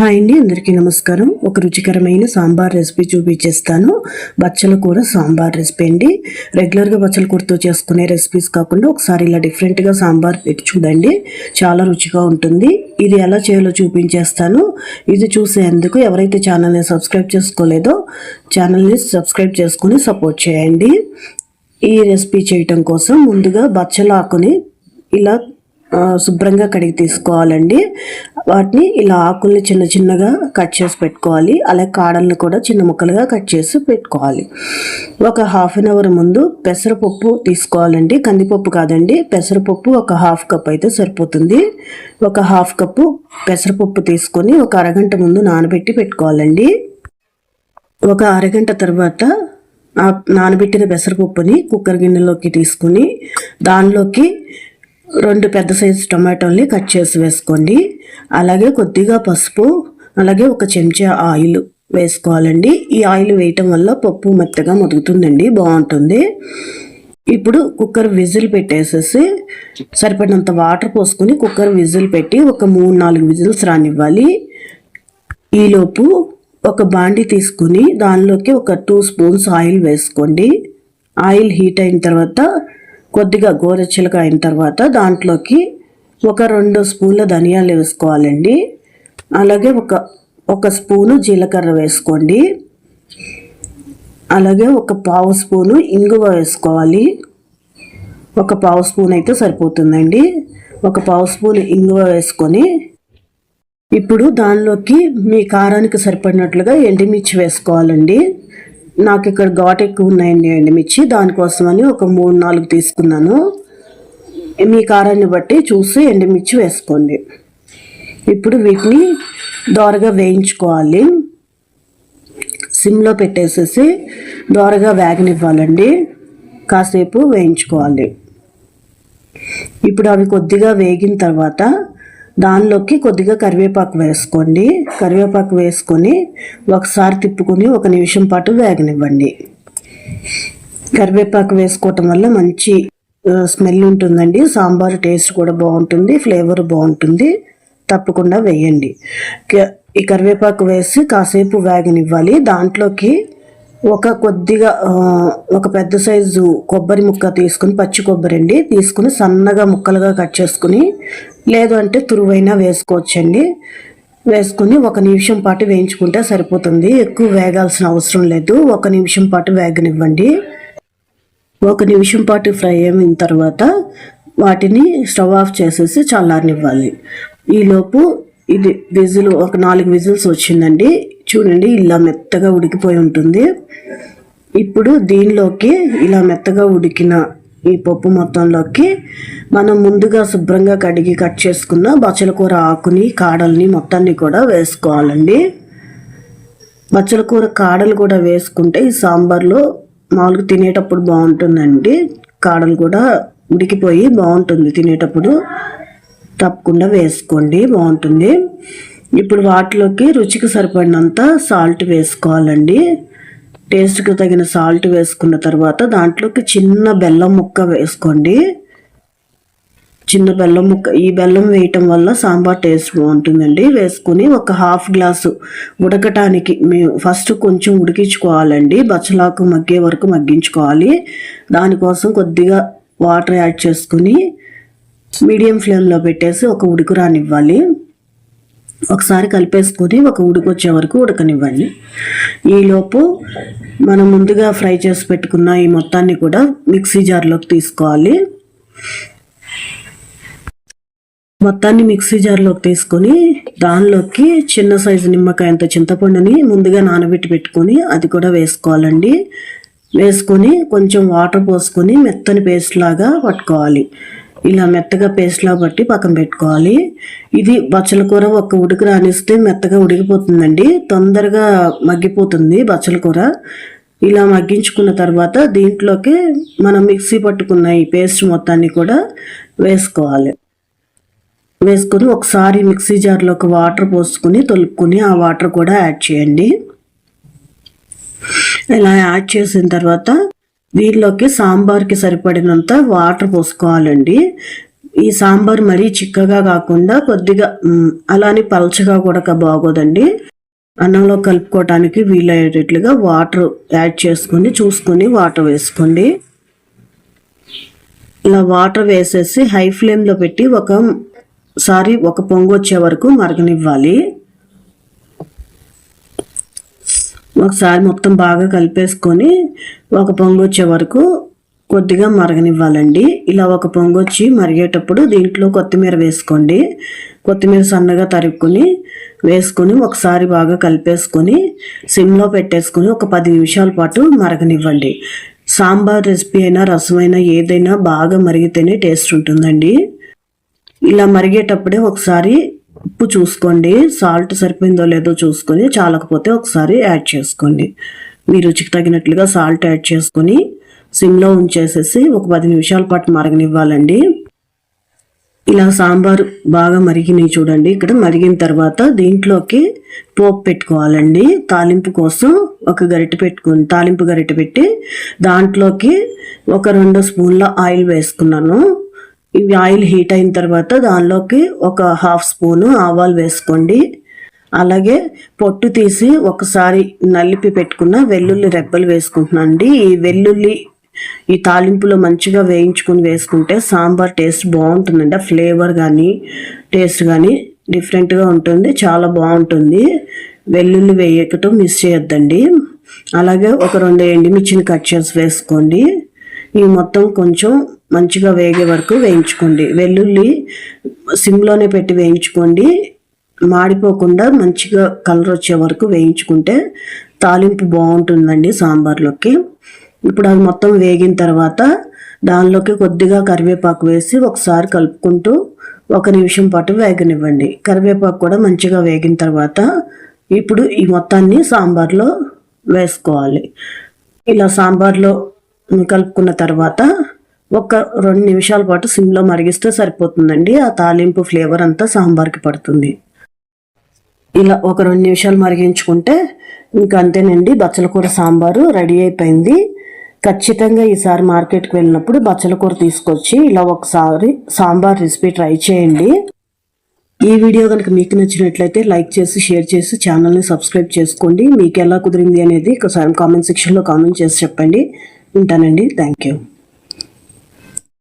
Hi అండి అందరికీ నమస్కారం. ఒక రుచికరమైన సాంబార్ రెసిపీ చూపించేస్తాను. బచ్చల కూర సాంబార్ రెసిపీ అండి. రెగ్యులర్గా బచ్చల కూరతో చేసుకునే రెసిపీస్ కాకుండా ఒకసారి ఇలా డిఫరెంట్గా సాంబార్ పెట్టి చూడండి. చాలా రుచిగా ఉంటుంది. ఇది ఎలా చేయాలో చూపించేస్తాను. ఇది చూసేందుకు ఎవరైతే ఛానల్ని సబ్స్క్రైబ్ చేసుకోలేదో ఛానల్ని సబ్స్క్రైబ్ చేసుకుని సపోర్ట్ చేయండి. ఈ రెసిపీ చేయటం కోసం ముందుగా బచ్చల ఆకుని ఇలా శుభ్రంగా కడిగి తీసుకోవాలండి. వాటిని ఇలా ఆకుల్ని చిన్న చిన్నగా కట్ చేసి పెట్టుకోవాలి. అలాగే కాడల్ని కూడా చిన్న ముక్కలుగా కట్ చేసి పెట్టుకోవాలి. ఒక హాఫ్ అన్ అవర్ ముందు పెసరపప్పు తీసుకోవాలండి. కందిపప్పు కాదండి. పెసరపప్పు ఒక హాఫ్ కప్ అయితే సరిపోతుంది. ఒక హాఫ్ కప్పు పెసరపప్పు తీసుకొని ఒక అరగంట ముందు నానబెట్టి పెట్టుకోవాలండి. ఒక అరగంట తర్వాత నానబెట్టిన పెసరపప్పుని కుక్కర్ గిన్నెలోకి తీసుకుని దానిలోకి రెండు పెద్ద సైజు టొమాటోల్ని కట్ చేసి వేసుకోండి. అలాగే కొద్దిగా పసుపు అలాగే ఒక చెంచా ఆయిల్ వేసుకోవాలండి. ఈ ఆయిల్ వేయటం వల్ల పప్పు మెత్తగా మరుగుతుందండి బాగుంటుంది. ఇప్పుడు కుక్కర్ విజిల్ పెట్టేసేసి సరిపడినంత వాటర్ పోసుకొని కుక్కర్ విజిల్ పెట్టి ఒక మూడు నాలుగు విజిల్స్ రానివ్వాలి. ఈలోపు ఒక బాండి తీసుకుని దానిలోకి ఒక టూ స్పూన్స్ ఆయిల్ వేసుకోండి. ఆయిల్ హీట్ అయిన తర్వాత కొద్దిగా గోరెచ్చలుగా అయిన తర్వాత దాంట్లోకి ఒక రెండు స్పూన్ల ధనియాలు వేసుకోవాలండి. అలాగే ఒక ఒక స్పూను జీలకర్ర వేసుకోండి. అలాగే ఒక పావు స్పూను ఇంగువ వేసుకోవాలి. ఒక పావు స్పూన్ అయితే సరిపోతుందండి. ఒక పావు స్పూన్ ఇంగువ వేసుకొని ఇప్పుడు దానిలోకి మీ కారానికి సరిపడినట్లుగా ఎండుమిర్చి వేసుకోవాలండి. నాకు ఇక్కడ ఘాట్ ఎక్కువ ఉన్నాయండి ఎండుమిర్చి దానికోసమని ఒక మూడు నాలుగు తీసుకున్నాను. మీ కారాన్ని బట్టి చూసి ఎండుమిర్చి వేసుకోండి. ఇప్పుడు వీటిని దోరగా వేయించుకోవాలి. సిమ్లో పెట్టేసేసి దోరగా వేగనివ్వాలండి. కాసేపు వేయించుకోవాలి. ఇప్పుడు అవి కొద్దిగా వేగిన తర్వాత దానిలోకి కొద్దిగా కరివేపాకు వేసుకోండి. కరివేపాకు వేసుకొని ఒకసారి తిప్పుకొని ఒక నిమిషం పాటు వేగనివ్వండి. కరివేపాకు వేసుకోవటం వల్ల మంచి స్మెల్ ఉంటుందండి. సాంబార్ టేస్ట్ కూడా బాగుంటుంది ఫ్లేవర్ బాగుంటుంది. తప్పకుండా వేయండి. ఈ కరివేపాకు వేసి కాసేపు వేగనివ్వాలి. దాంట్లోకి ఒక కొద్దిగా ఒక పెద్ద సైజు కొబ్బరి ముక్క తీసుకుని పచ్చి కొబ్బరి అండి తీసుకుని సన్నగా ముక్కలుగా కట్ చేసుకుని లేదు అంటే తురువైనా వేసుకోవచ్చండి. వేసుకుని ఒక నిమిషం పాటు వేయించుకుంటే సరిపోతుంది. ఎక్కువ వేగాల్సిన అవసరం లేదు. ఒక నిమిషం పాటు వేగనివ్వండి. ఒక నిమిషం పాటు ఫ్రై అయిన తర్వాత వాటిని స్టవ్ ఆఫ్ చేసేసి చల్లారనివ్వాలి. ఈలోపు ఇది విజిల్ ఒక నాలుగు విజిల్స్ వచ్చిందండి. చూడండి ఇలా మెత్తగా ఉడికిపోయి ఉంటుంది. ఇప్పుడు దీనిలోకి ఇలా మెత్తగా ఉడికిన ఈ పప్పు మొత్తంలోకి మనం ముందుగా శుభ్రంగా కడిగి కట్ చేసుకున్న బచ్చల కూర ఆకుని కాడల్ని మొత్తాన్ని కూడా వేసుకోవాలండి. బచ్చల కూర కాడలు కూడా వేసుకుంటే ఈ సాంబార్లో మామూలుగా తినేటప్పుడు బాగుంటుందండి. కాడలు కూడా ఉడికిపోయి బాగుంటుంది తినేటప్పుడు. తప్పకుండా వేసుకోండి బాగుంటుంది. ఇప్పుడు వాటిలోకి రుచికి సరిపడినంత సాల్ట్ వేసుకోవాలండి. టేస్ట్కి తగిన సాల్ట్ వేసుకున్న తర్వాత దాంట్లోకి చిన్న బెల్లం ముక్క వేసుకోండి. చిన్న బెల్లం ముక్క ఈ బెల్లం వేయటం వల్ల సాంబార్ టేస్ట్ బాగుంటుందండి. వేసుకుని ఒక హాఫ్ గ్లాసు ఉడకటానికి మేము ఫస్ట్ కొంచెం ఉడికించుకోవాలండి. బచ్చలాకు మగ్గే వరకు మగ్గించుకోవాలి. దానికోసం కొద్దిగా వాటర్ యాడ్ చేసుకుని మీడియం ఫ్లేమ్లో పెట్టేసి ఒక ఉడుకు రానివ్వాలి. ఒకసారి కలిపేసుకొని ఒక ఉడికొచ్చే వచ్చే వరకు ఉడకనివ్వండి. ఈలోపు మనం ముందుగా ఫ్రై చేసి పెట్టుకున్న ఈ మొత్తాన్ని కూడా మిక్సీ జార్లోకి తీసుకోవాలి. మొత్తాన్ని మిక్సీ జార్లోకి తీసుకొని దానిలోకి చిన్న సైజు నిమ్మకాయ అంత చింతపండుని ముందుగా నానబెట్టి పెట్టుకొని అది కూడా వేసుకోవాలండి. వేసుకొని కొంచెం వాటర్ పోసుకొని మెత్తని పేస్ట్ లాగా పట్టుకోవాలి. ఇలా మెత్తగా పేస్ట్ బట్టి పక్కన పెట్టుకోవాలి. ఇది బచ్చల కూర ఒక ఉడికి రానిస్తే మెత్తగా ఉడికిపోతుందండి. తొందరగా మగ్గిపోతుంది బచ్చల కూర. ఇలా మగ్గించుకున్న తర్వాత దీంట్లోకి మనం మిక్సీ పట్టుకున్న ఈ పేస్ట్ మొత్తాన్ని కూడా వేసుకోవాలి. వేసుకొని ఒకసారి మిక్సీ జార్లోకి వాటర్ పోసుకొని తొలుపుకొని ఆ వాటర్ కూడా యాడ్ చేయండి. ఇలా యాడ్ చేసిన తర్వాత దీనిలోకి సాంబార్కి సరిపడినంత వాటర్ పోసుకోవాలండి. ఈ సాంబార్ మరీ చిక్కగా కాకుండా కొద్దిగా అలానే పలచగా కూడా బాగోదండి. అన్నంలో కలుపుకోవటానికి వీలయ్యేటట్లుగా వాటర్ యాడ్ చేసుకొని చూసుకొని వాటర్ వేసుకోండి. ఇలా వాటర్ వేసేసి హై ఫ్లేమ్లో పెట్టి ఒక సారి ఒక పొంగు వచ్చే వరకు మరగనివ్వాలి. ఒకసారి మొత్తం బాగా కలిపేసుకొని ఒక పొంగు వచ్చే వరకు కొద్దిగా మరగనివ్వాలండి. ఇలా ఒక పొంగు వచ్చి మరిగేటప్పుడు దీంట్లో కొత్తిమీర వేసుకోండి. కొత్తిమీర సన్నగా తరుక్కుని వేసుకొని ఒకసారి బాగా కలిపేసుకొని సిమ్లో పెట్టేసుకొని ఒక పది నిమిషాల పాటు మరగనివ్వండి. సాంబార్ రెసిపీ అయినా రసమైనా ఏదైనా బాగా మరిగితేనే టేస్ట్ ఉంటుందండి. ఇలా మరిగేటప్పుడే ఒకసారి ఉప్పు చూసుకోండి. సాల్ట్ సరిపోయిందో లేదో చూసుకొని చాలకపోతే ఒకసారి యాడ్ చేసుకోండి. మీ రుచికి తగినట్లుగా సాల్ట్ యాడ్ చేసుకొని సిమ్లో ఉంచేసేసి ఒక పది నిమిషాల పాటు మరగనివ్వాలండి. ఇలా సాంబారు బాగా మరిగినాయి చూడండి. ఇక్కడ మరిగిన తర్వాత దీంట్లోకి పోపు పెట్టుకోవాలండి. తాలింపు కోసం ఒక గరిటె పెట్టుకుని తాలింపు గరిటె పెట్టి దాంట్లోకి ఒక రెండు స్పూన్ల ఆయిల్ వేసుకున్నాను. ఇవి ఆయిల్ హీట్ అయిన తర్వాత దానిలోకి ఒక హాఫ్ స్పూను ఆవాలు వేసుకోండి. అలాగే పొట్టు తీసి ఒకసారి నలిపి పెట్టుకున్న వెల్లుల్లి రెబ్బలు వేసుకుంటున్నానండి ఈ వెల్లుల్లి ఈ తాలింపులో మంచిగా వేయించుకుని వేసుకుంటే సాంబార్ టేస్ట్ బాగుంటుందండి. ఆ ఫ్లేవర్ కానీ టేస్ట్ కానీ డిఫరెంట్గా ఉంటుంది చాలా బాగుంటుంది. వెల్లుల్లి వేయకటం మిస్ చేయొద్దండి. అలాగే ఒక రెండు ఎండుమిర్చిని కట్ చేసి వేసుకోండి. ఇవి మొత్తం కొంచెం మంచిగా వేగే వరకు వేయించుకోండి. వెల్లుల్లి సిమ్లోనే పెట్టి వేయించుకోండి. మాడిపోకుండా మంచిగా కలర్ వచ్చే వరకు వేయించుకుంటే తాలింపు బాగుంటుందండి సాంబార్లోకి. ఇప్పుడు అది మొత్తం వేగిన తర్వాత దానిలోకి కొద్దిగా కరివేపాకు వేసి ఒకసారి కలుపుకుంటూ ఒక నిమిషం పాటు వేగనివ్వండి. కరివేపాకు కూడా మంచిగా వేగిన తర్వాత ఇప్పుడు ఈ మొత్తాన్ని సాంబార్లో వేసుకోవాలి. ఇలా సాంబార్లో కలుపుకున్న తర్వాత ఒక రెండు నిమిషాల పాటు సిమ్లో మరిగిస్తే సరిపోతుందండి. ఆ తాలింపు ఫ్లేవర్ అంతా సాంబార్కి పడుతుంది. ఇలా ఒక రెండు నిమిషాలు మరిగించుకుంటే ఇంకా అంతేనండి. బచ్చల కూర సాంబారు రెడీ అయిపోయింది. ఖచ్చితంగా ఈసారి మార్కెట్కి వెళ్ళినప్పుడు బచ్చల కూర తీసుకొచ్చి ఇలా ఒకసారి సాంబార్ రెసిపీ ట్రై చేయండి. ఈ వీడియో కనుక మీకు నచ్చినట్లయితే లైక్ చేసి షేర్ చేసి ఛానల్ని సబ్స్క్రైబ్ చేసుకోండి. మీకు ఎలా కుదిరింది అనేది ఒకసారి కామెంట్ సెక్షన్లో కామెంట్ చేసి చెప్పండి. ఉంటానండి. Thank you.